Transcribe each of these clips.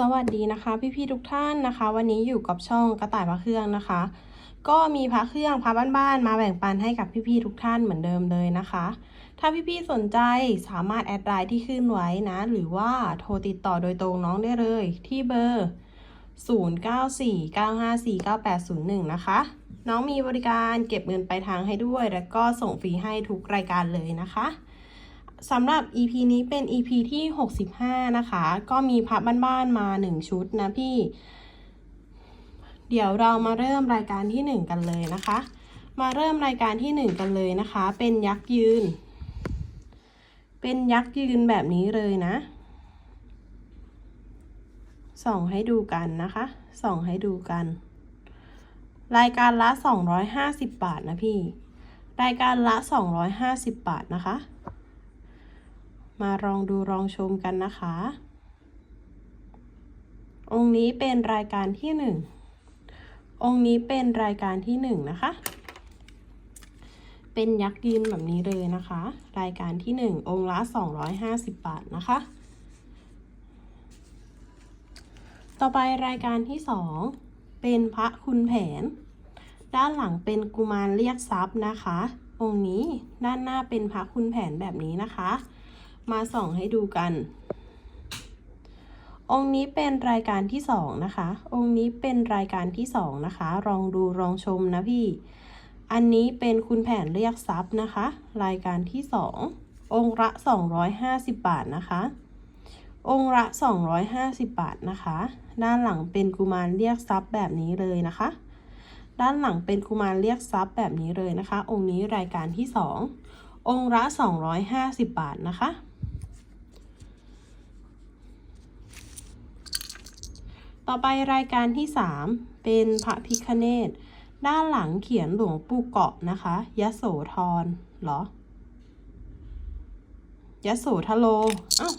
สวัสดีนะคะพี่ๆทุกท่านนะคะ วันนี้อยู่กับช่องกระต่ายพระเครื่องนะคะ ก็มีพระเครื่องพระบ้านๆมาแบ่งปันให้กับพี่ๆทุกท่านเหมือนเดิมเลยนะคะ ถ้าพี่ๆสนใจสามารถแอดไลน์ที่ขึ้นไว้นะ หรือว่าโทรติดต่อโดยตรงน้องได้เลย ที่เบอร์ 0949549801 นะคะ น้องมีบริการเก็บเงินปลายทางให้ด้วย แล้วก็ส่งฟรีให้ทุกรายการเลยนะคะ สำหรับ EP นี้เป็น EP ที่ 65 นะคะ ก็มีพับบ้านๆมา 1 ชุดนะพี่ เดี๋ยวเรามาเริ่มรายการที่ 1 กันเลยนะคะ มาเริ่มรายการที่ 1 กันเลยนะคะ เป็นยักษ์ยืน เป็นยักษ์ยืนแบบนี้เลยนะ ส่องให้ดูกันนะคะ ส่องให้ดูกัน รายการละ 250 บาทนะพี่ รายการละ 250 บาทนะคะ มาลองดูลองชมกันนะคะ องค์นี้เป็นรายการที่หนึ่งองค์นี้เป็นรายการที่หนึ่งนะคะ เป็นยักษ์ยืนแบบนี้เลยนะคะ รายการที่หนึ่งองค์ละสองร้อยห้าสิบบาทนะคะ ต่อไปรายการที่สองเป็นพระคุณแผน ด้านหลังเป็นกุมารเรียกทรัพย์นะคะ องค์นี้ด้านหน้าเป็นพระคุณแผนแบบนี้นะคะ มาส่องให้ดูกัน องค์นี้เป็นรายการที่สองนะคะ องค์นี้เป็นรายการที่สองนะคะ ลองดูลองชมนะพี่ อันนี้เป็นคุณแผนเรียกทรัพย์นะคะ รายการที่สององค์ละ250 บาทนะคะ องค์ละ250 บาทนะคะ ด้านหลังเป็นกุมารเรียกทรัพย์แบบนี้เลยนะคะ ด้านหลังเป็นกุมารเรียกทรัพย์แบบนี้เลยนะคะ องค์นี้รายการที่สององค์ละ250 บาทนะคะ ต่อไปรายการที่ 3 เป็นพระพิคเนตด้านหลังเขียนหลวงปู่เกาะนะคะยะโสธรเหรอยะโสธโลอ้าว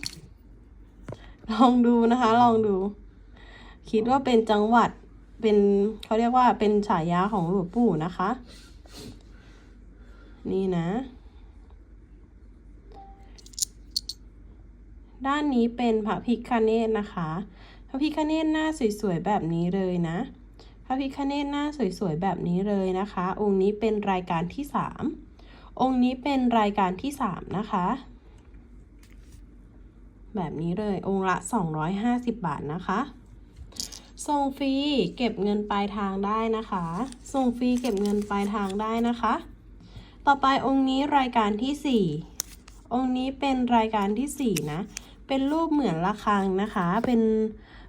ลองดูนะคะ ลองดู คิดว่าเป็นจังหวัดเป็นเขาเรียกว่าเป็นฉายาของหลวงปู่นะคะ นี่นะ ด้านนี้เป็นพระพิคเนตนะคะ พระพิคเนตหน้าสวยๆแบบนี้เลยนะ พระพิคเนตหน้าสวยๆแบบนี้เลยนะคะ องค์นี้เป็นรายการที่สามองค์นี้เป็นรายการที่สามนะคะ แบบนี้เลยองค์ละ 250 บาทนะคะส่งฟรีเก็บเงินปลายทางได้นะคะ ส่งฟรีเก็บเงินปลายทางได้นะคะ ต่อไปองค์นี้รายการที่สี่องค์นี้เป็นรายการที่สี่นะ เป็นรูปเหมือนระฆังนะคะ เป็น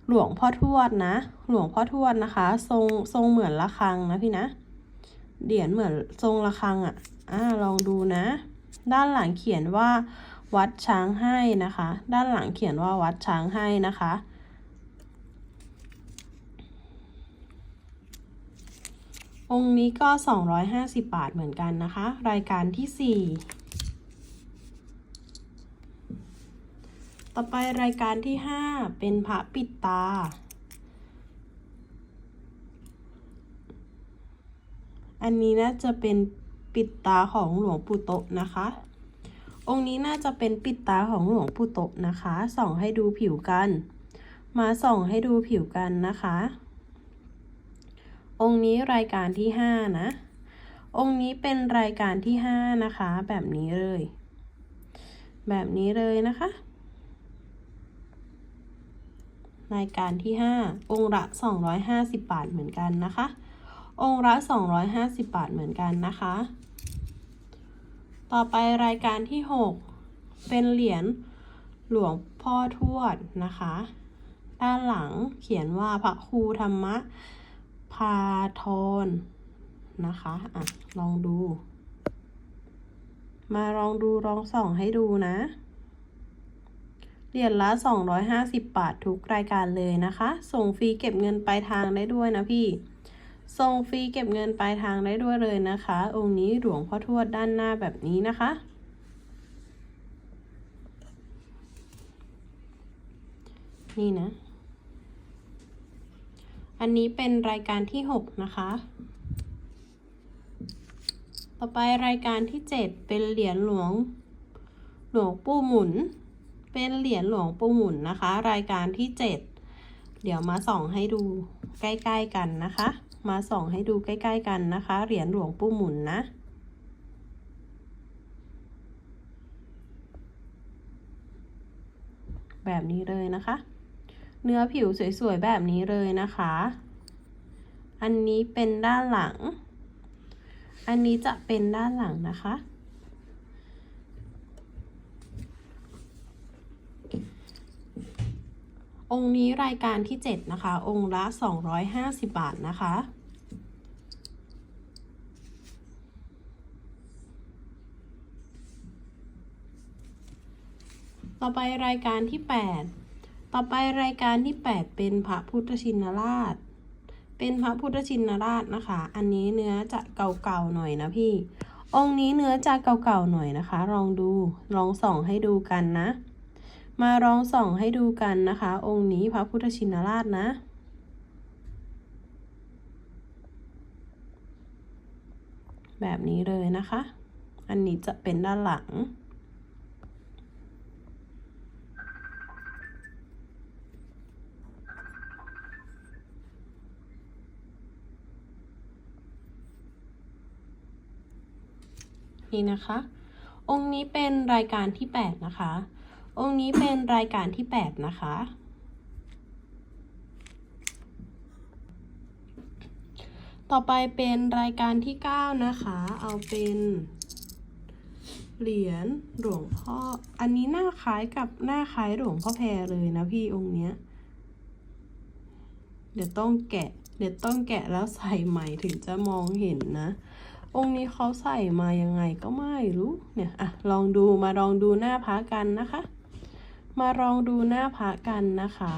หลวงพ่อทวดนะ หลวงพ่อทวดนะคะ ทรงทรงเหมือนระฆังนะพี่นะเหรียญเหมือนทรงระฆังอะ่ะอ่าลองดูนะ ด้านหลังเขียนว่าวัดช้างให้นะคะ ด้านหลังเขียนว่าวัดช้างให้นะคะ องค์นี้ก็ 250 บาทเหมือนกันนะคะ รายการที่ 4 ต่อไปรายการที่ 5 เป็นพระปิดตา อันนี้น่าจะเป็นปิดตาของหลวงปู่โตนะคะ องค์นี้น่าจะเป็นปิดตาของหลวงปู่โตนะคะ ส่องให้ดูผิวกัน มาส่องให้ดูผิวกันนะคะ องค์นี้รายการที่ 5 นะ องค์นี้เป็นรายการที่ 5 นะคะ แบบนี้เลย แบบนี้เลยนะคะ รายการที่ 5 องค์ละ 250 บาทเหมือนกันนะคะ องค์ละ 250 บาทเหมือนกันนะคะ ต่อไปรายการที่ 6 เป็นเหรียญหลวงพ่อทวดนะคะ ด้านหลังเขียนว่าพระครูธรรมะพาทรนะคะอะลองดู มาลองดูลองส่องให้ดูนะ เหรียญละ 250 บาททุกรายการเลยนะคะ ส่งฟรีเก็บเงินปลายทางได้ด้วยนะพี่ ส่งฟรีเก็บเงินปลายทางได้ด้วยเลยนะคะ องค์นี้หลวงพ่อทวดด้านหน้าแบบนี้นะคะ นี่นะ อันนี้เป็นรายการที่ 6 นะคะ ต่อไปรายการที่ 7 เป็นเหรียญหลวงหลวงปู่หมุน เป็นเหรียญหลวงปู่หมุนนะคะ รายการที่ 7 เดี๋ยวมาส่องให้ดูใกล้ ๆกันนะคะ มาส่องให้ดูใกล้ ๆ กันนะคะ เหรียญหลวงปู่หมุนนะแบบนี้เลยนะคะ เนื้อผิวสวยๆ แบบนี้เลยนะคะ อันนี้เป็นด้านหลัง อันนี้จะเป็นด้านหลังนะคะ องค์นี้รายการที่ 7 นะคะ องค์ละ 250 บาทนะคะ ต่อไปรายการที่ 8 ต่อไปรายการที่ 8 เป็นพระพุทธชินราช เป็นพระพุทธชินราชนะคะ อันนี้เนื้อจะเก่าๆหน่อยนะพี่ องค์นี้เนื้อจะเก่าๆหน่อยนะคะ ลองดู ลองส่องให้ดูกันนะ มาลองส่องให้ดูกันนะคะ องค์นี้พระพุทธชินราชนะ แบบนี้เลยนะคะ อันนี้จะเป็นด้านหลัง นี่นะคะ องค์นี้เป็นรายการที่ 8 นะคะ องค์นี้เป็นรายการที่ 8 นะคะ ต่อไปเป็นรายการที่ 9 นะคะ เอาเป็นเหรียญหลวงพ่อ อันนี้หน้าคล้ายกับหน้าคล้ายหลวงพ่อแพรเลยนะพี่องค์เนี้ย เดี๋ยวต้องแกะ เดี๋ยวต้องแกะแล้วใส่ใหม่ถึงจะมองเห็นนะ องค์นี้เขาใส่มายังไงก็ไม่รู้ เนี่ยอะลองดูมาลองดูหน้าพระกันนะคะ มาลองดูหน้าพระกันนะคะ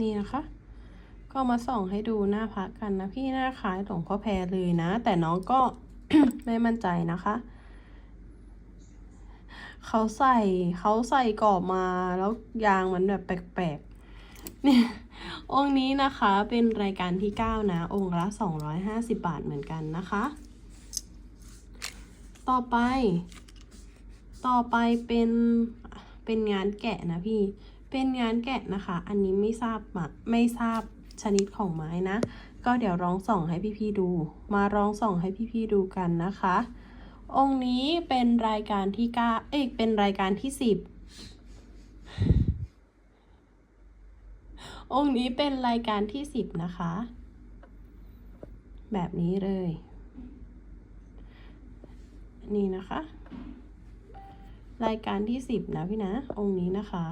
นี่นะคะ ก็มาส่องให้ดูหน้าพระกันนะ พี่หน้าคล้ายหลวงพ่อแพรเลยนะ แต่น้องก็ไม่มั่นใจนะคะเขาใส่เขาใส่กรอบมาแล้วยางมันแบบแปลกๆเนี่ย องค์นี้นะคะเป็นรายการที่ 9 นะ องค์ละ 250 บาทเหมือนกันนะคะ ต่อไป ต่อไปเป็นเป็นงานแกะนะพี่ เป็นงานแกะนะคะ อันนี้ไม่ทราบไม่ทราบชนิดของไม้นะ ก็เดี๋ยวร้องส่องให้พี่ๆดู มาร้องส่องให้พี่ๆดูกันนะคะ องค์นี้เป็นรายการที่9เอ๊ะเป็นรายการที่ 10 องค์นี้เป็นรายการที่สิบนะคะ แบบนี้เลย นี่นะคะ รายการที่สิบนะพี่นะ องค์นี้นะคะ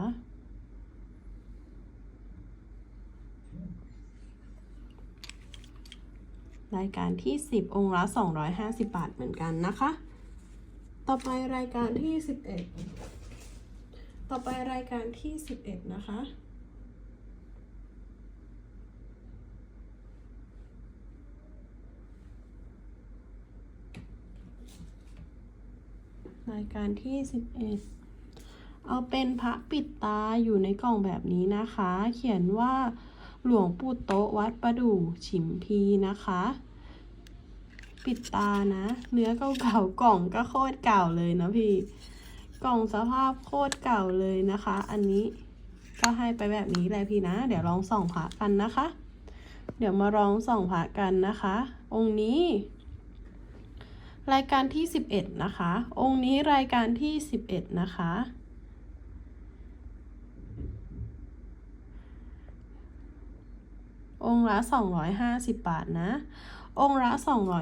รายการที่10องค์ละ250บาทเหมือนกันนะคะ ต่อไปรายการที่11ต่อไปรายการที่11นะคะ รายการที่ 11 เอาเป็นพระปิดตาอยู่ในกล่องแบบนี้นะคะ เขียนว่าหลวงปู่โตวัดประดู่ฉิมพีนะคะ ปิดตานะ เนื้อเก่าๆกล่องก็โคตรเก่าเลยนะพี่ กล่องสภาพโคตรเก่าเลยนะคะ อันนี้ก็ให้ไปแบบนี้เลยพี่นะ เดี๋ยวลองส่องพระกันนะคะ เดี๋ยวมาลองส่องพระกันนะคะ องค์นี้ รายการที่ 11 นะคะ องค์นี้รายการที่ 11 นะคะ องค์ละ 250 บาทนะ องค์ละ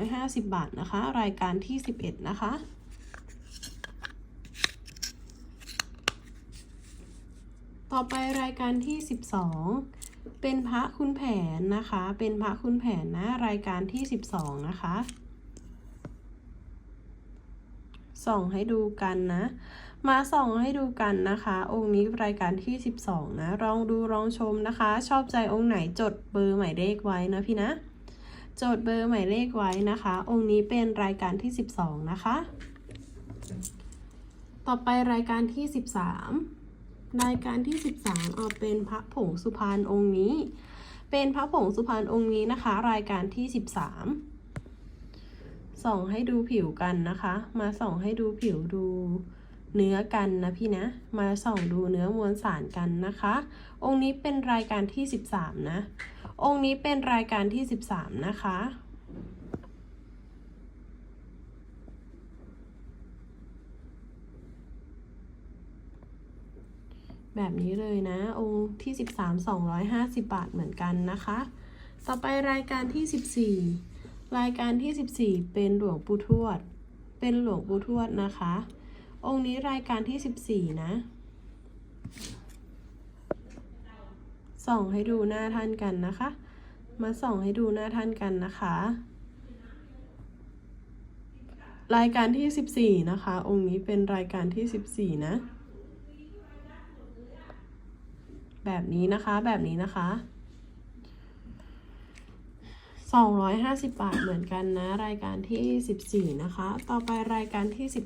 250 บาทนะคะ รายการที่ 11 นะคะต่อไปรายการที่ 12 เป็นพระคุณแผนนะคะ เป็นพระคุณแผนนะ รายการที่ 12 นะคะ ส่องให้ดูกันนะ มาส่องให้ดูกันนะคะ องค์นี้รายการที่ 12 นะลองดูลองชมนะคะ ชอบใจองค์ไหนจดเบอร์หมายเลขไว้นะพี่นะจดเบอร์หมายเลขไว้นะคะ องค์นี้เป็นรายการที่ 12 นะคะ ต่อไปรายการที่ 13 รายการที่ 13 เอาเป็นพระผงสุพรรณองค์นี้ เป็นพระผงสุพรรณองค์นี้นะคะ รายการที่ 13 ส่องให้ดูผิวกันนะคะ มาส่องให้ดูผิวดูเนื้อกันนะพี่นะ มาส่องดูเนื้อมวลสารกันนะคะ องค์นี้เป็นรายการที่ 13 นะ องค์นี้เป็นรายการที่ 13 นะคะแบบนี้เลยนะ องค์ที่ 13 250 บาทเหมือนกันนะคะ ต่อไปรายการที่ 14 รายการที่ 14 เป็นหลวงปู่ทวด เป็นหลวงปู่ทวดนะคะ องค์นี้รายการที่ 14 นะส่องให้ดูหน้าท่านกันนะคะ มาส่องให้ดูหน้าท่านกันนะคะ รายการที่ 14 นะคะ องค์นี้เป็นรายการที่ 14 นะ แบบนี้นะคะ แบบนี้นะคะ 250 บาทเหมือนกันนะ รายการที่ 14 นะคะ ต่อไปรายการที่ 15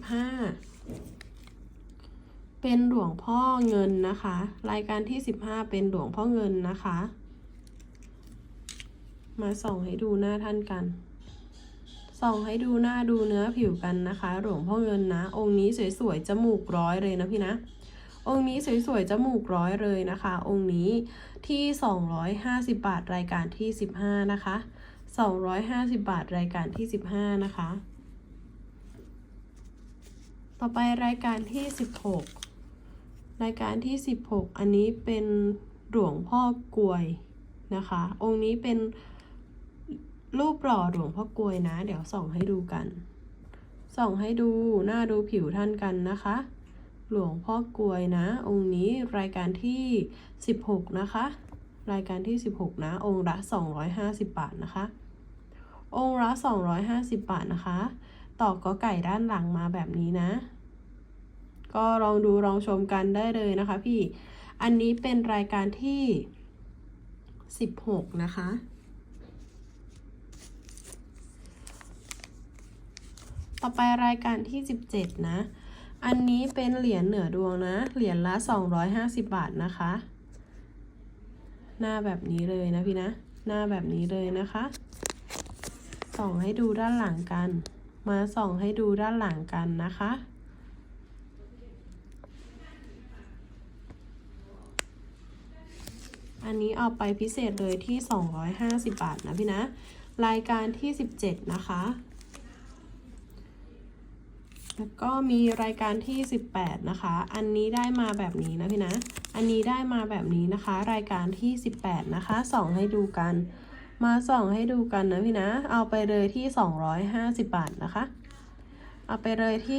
เป็นหลวงพ่อเงินนะคะ รายการที่ 15 เป็นหลวงพ่อเงินนะคะ มาส่องให้ดูหน้าท่านกัน ส่องให้ดูหน้าดูเนื้อผิวกันนะคะ หลวงพ่อเงินนะ องค์นี้สวยๆจมูกร้อยเลยนะพี่นะองค์นี้สวยๆจมูกร้อยเลยนะคะ องค์นี้ที่ 250 บาทรายการที่ 15 นะคะ 250 บาท รายการที่ 15 นะคะ ต่อไปรายการที่ 16 รายการที่ 16 อันนี้เป็นหลวงพ่อกลวย นะคะ องค์นี้เป็นรูปหล่อหลวงพ่อกลวยนะ เดี๋ยวส่องให้ดูกัน ส่องให้ดูหน้าดูผิวท่านกันนะคะ หลวงพ่อกลวยนะ องค์นี้รายการที่ 16 นะคะ รายการที่ 16 นะ องค์ละ 250 บาทนะคะ องค์ละ 250 บาทนะคะ ตอกก็ไก่ด้านหลังมาแบบนี้นะ ก็ลองดูลองชมกันได้เลยนะคะพี่ อันนี้เป็นรายการที่ 16 นะคะต่อไปรายการที่ 17 นะ อันนี้เป็นเหรียญเหนือดวงนะ เหรียญละ 250 บาทนะคะ หน้าแบบนี้เลยนะพี่นะ หน้าแบบนี้เลยนะคะ ส่องให้ดูด้านหลังกัน มาส่องให้ดูด้านหลังกันนะคะ อันนี้เอาไปพิเศษเลยที่ 250 บาทนะพี่นะ รายการที่ 17 นะคะ แล้วก็มีรายการที่ 18 นะคะ อันนี้ได้มาแบบนี้นะพี่นะ อันนี้ได้มาแบบนี้นะคะ รายการที่ 18 นะคะส่องให้ดูกัน มาส่องให้ดูกันนะพี่นะ เอาไปเลยที่ 250 บาทนะคะ เอาไปเลยที่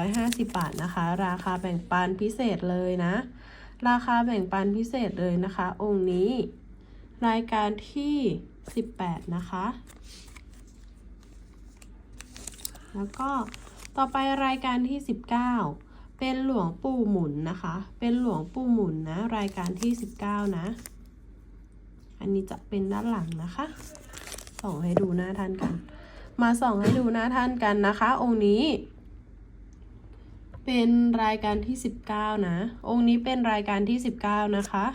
250 บาทนะคะ ราคาแบ่งปันพิเศษเลยนะ ราคาแบ่งปันพิเศษเลยนะคะ องค์นี้ รายการที่ 18 นะคะ แล้วก็ต่อไปรายการที่ 19 เป็นหลวงปู่หมุนนะคะ เป็นหลวงปู่หมุนนะ รายการที่ 19 นะ อันนี้จะเป็นด้านหลังนะคะ ส่องให้ดูหน้าท่านกัน มาส่องให้ดูหน้าท่านกันนะคะ องค์นี้ เป็นรายการที่19นะ องค์นี้เป็นรายการที่19นะคะ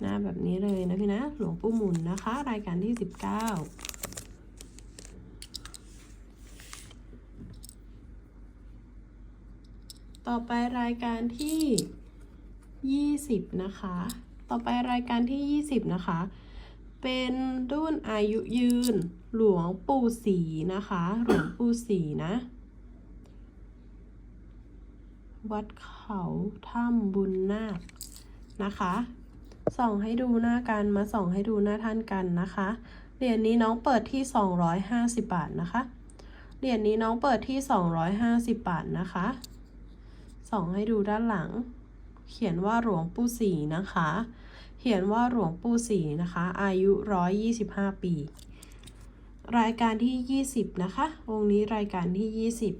หน้าแบบนี้เลยนะพี่นะ หลวงปู่หมุนนะคะ รายการที่19ต่อไปรายการที่ 20 นะคะ ต่อไปรายการที่ 20 นะคะ เป็นรุ่นอายุยืนหลวงปู่ศรีนะคะ หลวงปู่ศรีนะ วัดเขาถ้ำบุญนาคนะคะส่องให้ดูหน้ากันมาส่องให้ดูหน้าท่านกันนะคะเหรียญนี้น้องเปิดที่ 250 บาทนะคะเหรียญนี้น้องเปิดที่ 250 บาทนะคะส่องให้ดูด้านหลัง เขียนว่าหลวงปู่ศรีนะคะ เขียนว่าหลวงปู่ศรีนะคะ อายุ 125 ปี รายการที่ 20 นะคะ วงนี้รายการที่ 20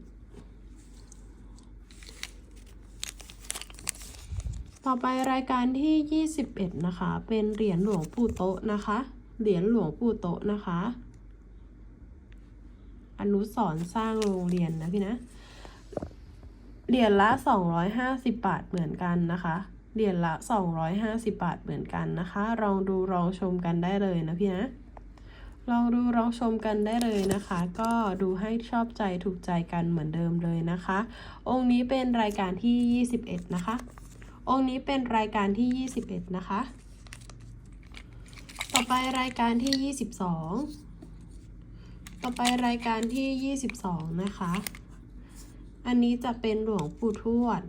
ต่อไปรายการที่ 21 นะคะ เป็นเหรียญหลวงปู่โตะนะคะ เหรียญหลวงปู่โตะนะคะ อนุสรณ์สร้างโรงเรียนนะพี่นะ เหรียญละ 250 บาทเหมือนกันนะคะ เหรียญละ 250 บาทเหมือนกันนะคะ ลองดูลองชมกันได้เลยนะพี่นะ ลองดูลองชมกันได้เลยนะคะ ก็ดูให้ชอบใจถูกใจกันเหมือนเดิมเลยนะคะ องค์นี้เป็นรายการที่ 21 นะคะ องค์นี้เป็นรายการที่ 21 นะคะ ต่อไปรายการที่ 22 ต่อไปรายการที่ 22 นะคะ อันนี้จะเป็นหลวงปู่ทวด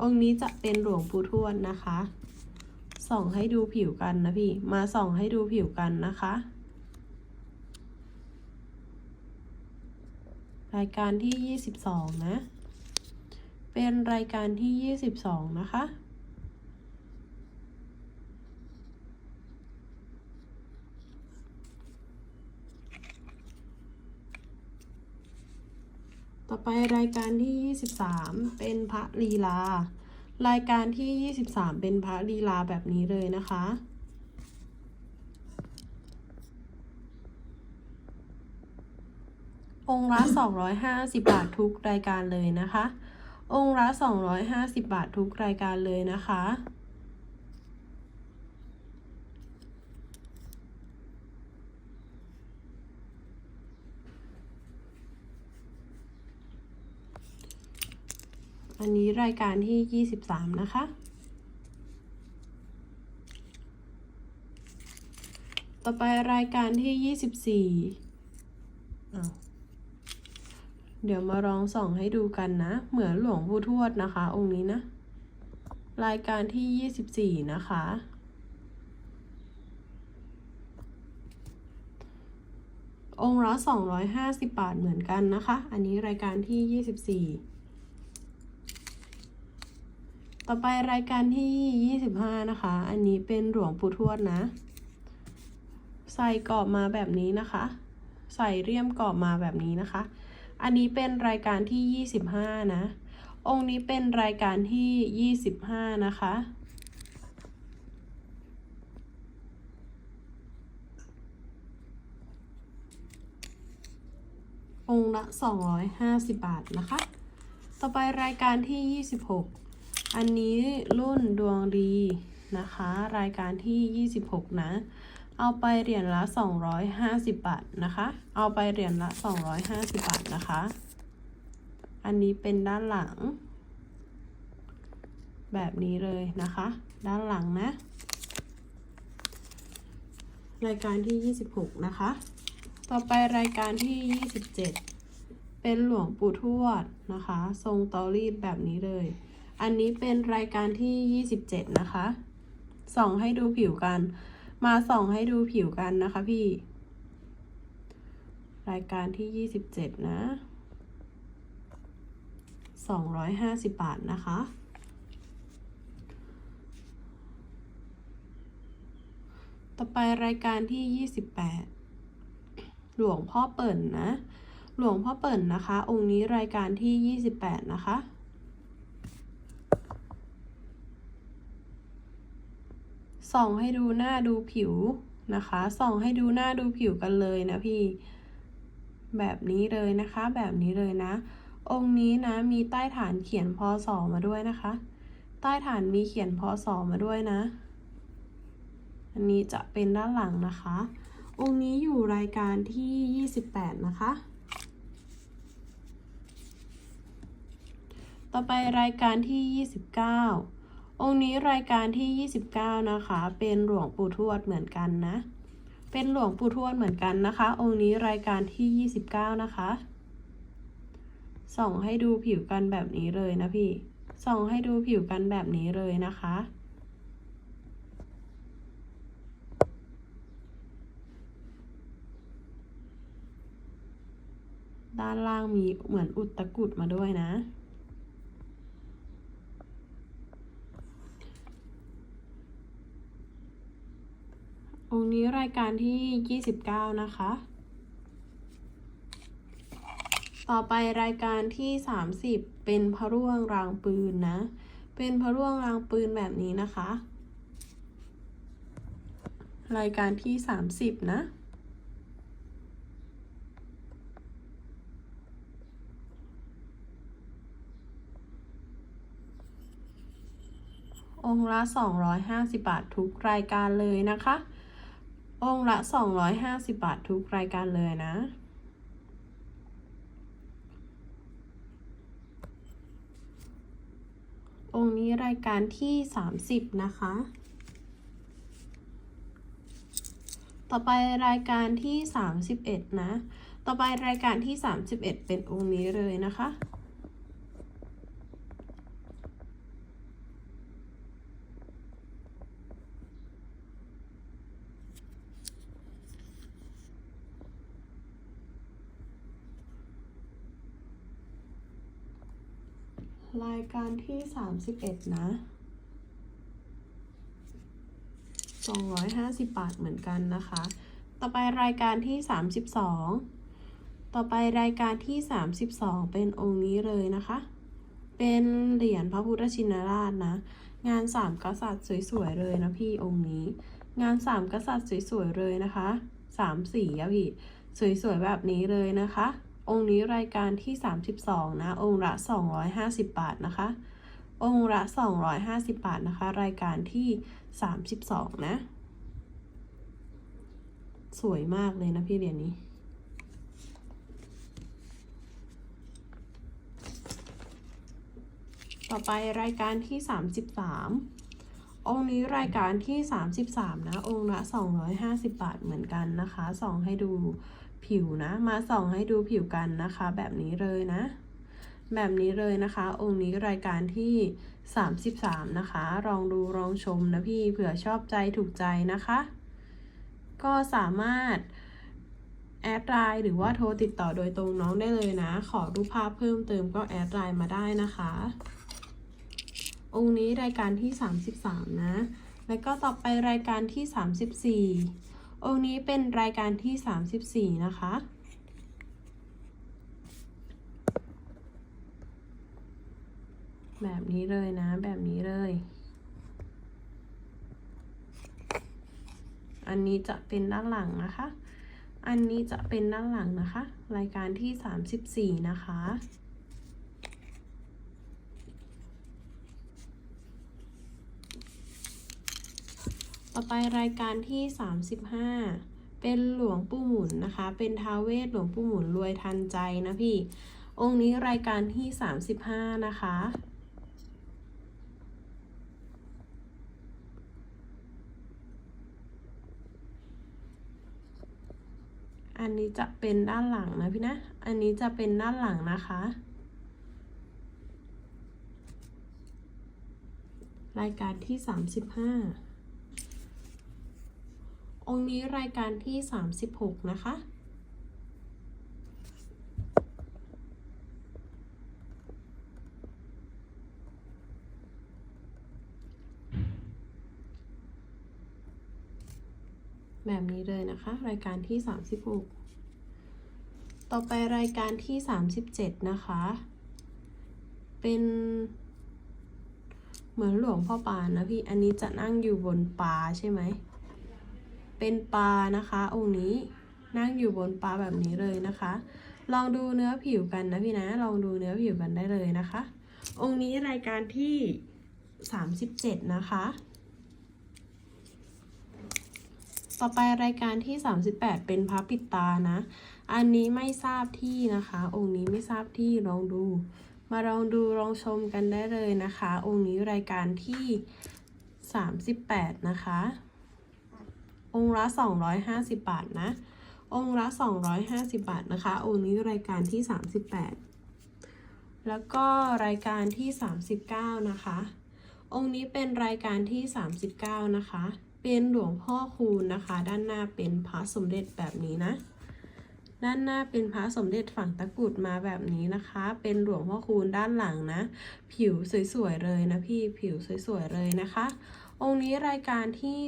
องค์นี้จะเป็นหลวงปู่ทวดนะคะ ส่องให้ดูผิวกันนะพี่ มาส่องให้ดูผิวกันนะคะ รายการที่ 22 นะ เป็นรายการที่ 22 นะคะ ต่อไปรายการที่ 23 เป็นพระลีลา รายการที่ 23 เป็นพระลีลาแบบนี้เลยนะคะองค์ละ250 บาททุกรายการเลยนะคะ องค์ละ250 บาททุกรายการเลยนะคะ อันนี้รายการที่ 23 นะคะ ต่อไปรายการที่ 24อ้าวเดี๋ยวมาลองส่องให้ดูกันนะ เหมือนหลวงปู่ทวดนะคะ องค์นี้นะ รายการที่ 24 นะคะ องค์ละ250 บาทเหมือนกันนะคะ อันนี้รายการที่ 24 ต่อไปรายการที่ 25 นะคะ อันนี้เป็นหลวงปู่ทวดนะ ใส่กรอบมาแบบนี้นะคะ ใส่เรียมกรอบมาแบบนี้นะคะ อันนี้เป็นรายการที่ 25 นะ องค์นี้เป็นรายการที่ 25 นะคะ องค์ละ 250 บาทนะคะ ต่อไปรายการที่ 26 อันนี้รุ่นดวงดีนะคะ รายการที่ 26 นะ เอาไปเหรียญละ 250 บาทนะคะ เอาไปเหรียญละ 250 บาทนะคะ อันนี้เป็นด้านหลัง แบบนี้เลยนะคะ ด้านหลังนะ รายการที่ 26 นะคะ ต่อไปรายการที่ 27 เป็นหลวงปู่ทวดนะคะ ทรงตอรีดแบบนี้เลย อันนี้เป็นรายการที่ 27 นะคะ ส่องให้ดูผิวกัน มาส่องให้ดูผิวกันนะคะพี่ รายการที่ 27 นะ 250 บาทนะคะ ต่อไปรายการที่ 28 หลวงพ่อเปิ่นนะ หลวงพ่อเปิ่นนะคะ องค์นี้รายการที่ 28 นะคะ ส่องให้ดูหน้าดูผิวนะคะ ส่องให้ดูหน้าดูผิวกันเลยนะพี่ แบบนี้เลยนะคะ แบบนี้เลยนะ องค์นี้นะมีใต้ฐานเขียนพศมาด้วยนะคะ ใต้ฐานมีเขียนพศมาด้วยนะ อันนี้จะเป็นด้านหลังนะคะ องค์นี้อยู่รายการที่ 28 นะคะ ต่อไปรายการที่ 29 องค์นี้รายการที่ 29 นะคะ เป็นหลวงปู่ทวดเหมือนกันนะ เป็นหลวงปู่ทวดเหมือนกันนะคะ องค์นี้รายการที่ 29 นะคะ ส่องให้ดูผิวกันแบบนี้เลยนะพี่ ส่องให้ดูผิวกันแบบนี้เลยนะคะ ด้านล่างมีเหมือนอุดตะกุดมาด้วยนะ องค์นี้รายการที่ 29 นะคะ ต่อไปรายการที่ 30 เป็นพระร่วงรางปืนนะ เป็นพระร่วงรางปืนแบบนี้นะคะ รายการที่ 30 นะองค์ละ 250 บาททุกรายการเลยนะคะ องค์ละ 250 บาททุกรายการเลยนะ องค์นี้รายการที่ 30 นะคะ ต่อไปรายการที่ 31 นะ ต่อไปรายการที่ 31 เป็นองค์นี้เลยนะคะ รายการที่31นะ250บาทเหมือนกันนะคะ ต่อไปรายการที่32ต่อไปรายการที่32เป็นองค์นี้เลยนะคะ เป็นเหรียญพระพุทธชินราชนะ งานสามกษัตริย์สวยๆเลยนะพี่องค์นี้ งานสามกษัตริย์สวยๆเลยนะคะสามสีอะพี่ สวยๆแบบนี้เลยนะคะ องค์นี้รายการที่ 32 นะ องค์ละ 250 บาทนะคะ องค์ละ 250 บาทนะคะ รายการที่ 32 นะ สวยมากเลยนะพี่เหรียญนี้ ต่อไปรายการที่ 33 องค์นี้รายการที่ 33 นะ องค์ละ 250 บาทเหมือนกันนะคะส่องให้ดู ผิวนะ มาส่องให้ดูผิวกันนะคะ แบบนี้เลยนะ แบบนี้เลยนะคะ องค์นี้รายการที่ 33 นะคะ ลองดูลองชมนะพี่เผื่อชอบใจถูกใจนะคะ ก็สามารถแอดไลน์หรือว่าโทรติดต่อโดยตรงน้องได้เลยนะ ขอรูปภาพเพิ่มเติมก็แอดไลน์มาได้นะคะ องค์นี้รายการที่ 33 นะ แล้วก็ต่อไปรายการที่ 34 องค์นี้เป็นรายการที่ 34 นะคะ แบบนี้เลยนะ แบบนี้เลย อันนี้จะเป็นด้านหลังนะคะ อันนี้จะเป็นด้านหลังนะคะ รายการที่ 34 นะคะ ต่อไปรายการที่ 35 เป็นหลวงปู่หมุนนะคะ เป็นท้าวเวสหลวงปู่หมุนรวยทันใจนะพี่ องค์นี้รายการที่ 35 นะคะอันนี้จะเป็นด้านหลังนะพี่นะ อันนี้จะเป็นด้านหลังนะคะ รายการที่35 องค์นี้รายการที่ 36 นะคะ แบบนี้เลยนะคะ รายการที่ 36 ต่อไปรายการที่ 37 นะคะ เป็นเหมือนหลวงพ่อปานนะพี่ อันนี้จะนั่งอยู่บนปลาใช่ไหม เป็นปลานะคะ องค์นี้นั่งอยู่บนปลาแบบนี้เลยนะคะ ลองดูเนื้อผิวกันนะพี่นะ ลองดูเนื้อผิวกันได้เลยนะคะ องค์นี้รายการที่ 37 นะคะ ต่อไปรายการที่ 38 เป็นพระปิดตานะ อันนี้ไม่ทราบที่นะคะ องค์นี้ไม่ทราบที่ลองดู มาลองดูลองชมกันได้เลยนะคะ องค์นี้รายการที่ 38 นะคะ องค์ละ 250 บาทนะ องค์ละ 250 บาทนะคะ องค์นี้รายการที่ 38 แล้วก็รายการที่ 39 นะคะ องค์นี้เป็นรายการที่ 39 นะคะ เป็นหลวงพ่อคูณนะคะ ด้านหน้าเป็นพระสมเด็จแบบนี้นะด้านหน้าเป็นพระสมเด็จฝั่งตะกุดมาแบบนี้นะคะ เป็นหลวงพ่อคูณด้านหลังนะ ผิวสวยๆเลยนะพี่ ผิวสวยๆเลยนะคะ องค์นี้รายการที่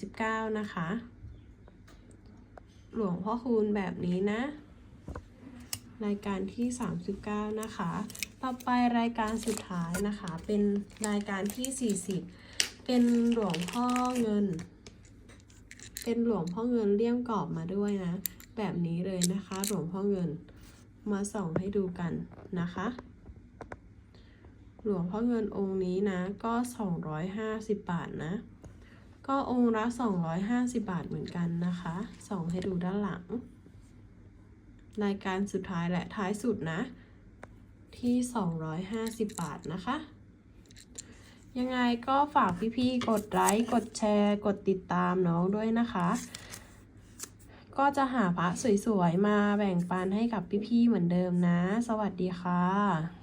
39 นะคะ หลวงพ่อคูณแบบนี้นะ รายการที่ 39 นะคะ ต่อไปรายการสุดท้ายนะคะ เป็นรายการที่ 40 เป็นหลวงพ่อเงิน เป็นหลวงพ่อเงินเลี่ยมกรอบมาด้วยนะ แบบนี้เลยนะคะ หลวงพ่อเงิน มาส่องให้ดูกันนะคะ หลวงพ่อเงินองค์นี้นะก็ 250 บาทนะ ก็องค์ละ 250 บาทเหมือนกันนะคะส่องให้ดูด้านหลัง รายการสุดท้ายและท้ายสุดนะ ที่ 250 บาทนะคะ ยังไงก็ฝากพี่ๆ กดไลค์ กดแชร์ กดติดตามน้องด้วยนะคะ ก็จะหาพระสวยๆ มาแบ่งปันให้กับพี่ๆ เหมือนเดิมนะ สวัสดีค่ะ